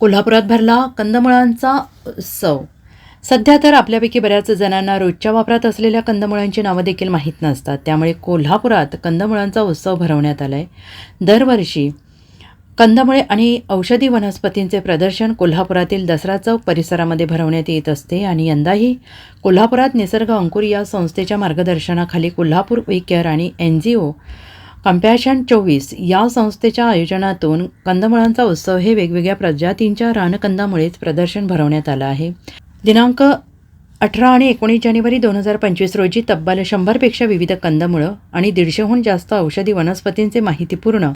कोल्हापुरात भरला कंदमुळांचा उत्सव सध्या तर आपल्यापैकी बऱ्याच जणांना रोजच्या वापरात असलेल्या कंदमुळांची नावं देखील माहीत नसतात. त्यामुळे कोल्हापुरात कंदमुळांचा उत्सव भरवण्यात आला आहे दरवर्षी कंदमुळे आणि औषधी वनस्पतींचे प्रदर्शन कोल्हापुरातील दसरा चौक परिसरामध्ये भरवण्यात येत असते आणि यंदाही कोल्हापुरात निसर्ग अंकुर या संस्थेच्या मार्गदर्शनाखाली कोल्हापूर वी केअर आणि एन जी ओ कम्पॅशन चोवीस या संस्थेच्या आयोजनातून कंदमुळांचा उत्सव हे वेगवेगळ्या प्रजातींच्या रानकंदामुळेच प्रदर्शन भरवण्यात आलं आहे. दिनांक अठरा आणि एकोणीस जानेवारी दोन हजार पंचवीस रोजी तब्बल शंभरपेक्षा विविध कंदमुळं आणि दीडशेहून जास्त औषधी वनस्पतींचे माहितीपूर्ण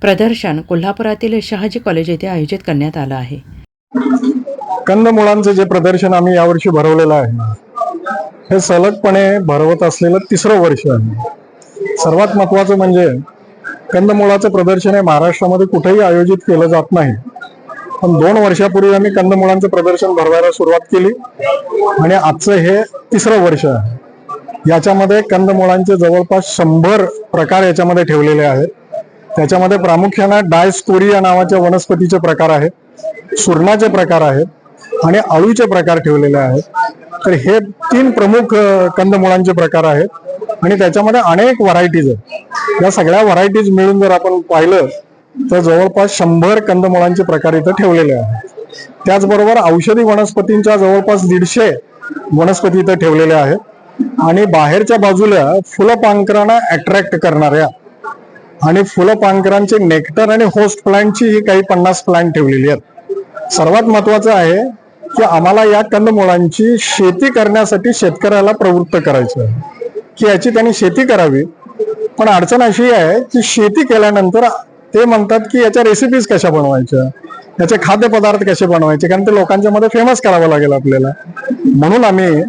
प्रदर्शन कोल्हापुरातील शहाजी कॉलेज येथे आयोजित करण्यात आलं आहे. कंदमुळांचं जे प्रदर्शन आम्ही यावर्षी भरवलेलं आहे हे सलगपणे भरवत असलेलं तिसरं वर्ष आहे. सर्वात महत्वाचं म्हणजे कंदमुळाचं प्रदर्शन हे महाराष्ट्रामध्ये कुठेही आयोजित केलं जात नाही. पण दोन वर्षापूर्वी आम्ही कंदमुळांचं प्रदर्शन भरवायला सुरुवात केली. आणि आजचं हे तिसरं वर्ष आहे. याच्यामध्ये कंदमुळांचे जवळपास शंभर प्रकार याच्यामध्ये ठेवलेले आहेत. त्याच्यामध्ये प्रामुख्यानं डायस्कोरिया नावाच्या वनस्पतीचे प्रकार आहेत सुरणाचे प्रकार आहेत आणि अळूचे प्रकार ठेवलेले आहेत. तर हे तीन प्रमुख कंदमुळांचे प्रकार आहेत. आणि त्याच्यामध्ये अनेक व्हरायटीज आहेत. या सगळ्या व्हरायटीज मिळून जर आपण पाहिलं तर जवळपास शंभर कंदमुळांचे प्रकार इथं ठेवलेले आहेत. त्याचबरोबर औषधी वनस्पतींच्या जवळपास दीडशे वनस्पती इथं ठेवलेल्या आहेत. आणि बाहेरच्या बाजूला फुलपांखरांना अट्रॅक्ट करणाऱ्या आणि फुलपांखरांचे नेक्टर आणि होस्ट प्लांटची ही काही पन्नास प्लांट ठेवलेली आहेत. सर्वात महत्वाचं आहे की आम्हाला या कंदमुळांची शेती करण्यासाठी शेतकऱ्याला प्रवृत्त करायचं आहे. की याची त्यांनी शेती करावी. पण अडचण अशी आहे की शेती केल्यानंतर ते म्हणतात की याच्या रेसिपीज कशा बनवायच्या? याचे खाद्यपदार्थ कसे बनवायचे? कारण ते लोकांच्या मध्ये फेमस करावं लागेल आपल्याला. म्हणून आम्ही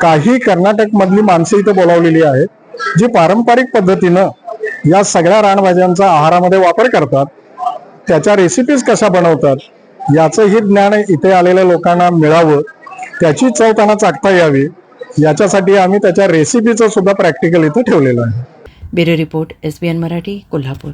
काही कर्नाटक मधली माणसं इथं बोलावलेली आहेत जी पारंपरिक पद्धतीनं या सगळ्या रानभाज्यांचा आहारामध्ये वापर करतात. त्याच्या रेसिपीज कशा बनवतात? याचंही ज्ञान इथे आलेल्या लोकांना मिळावं. त्याची चव त्यांना चाकता यावी. याच्यासाठी आम्ही त्याच्या रेसिपीचं सुद्धा प्रॅक्टिकल इथं ठेवलेलं आहे. Bureau report S B N Marathi Kolhapur.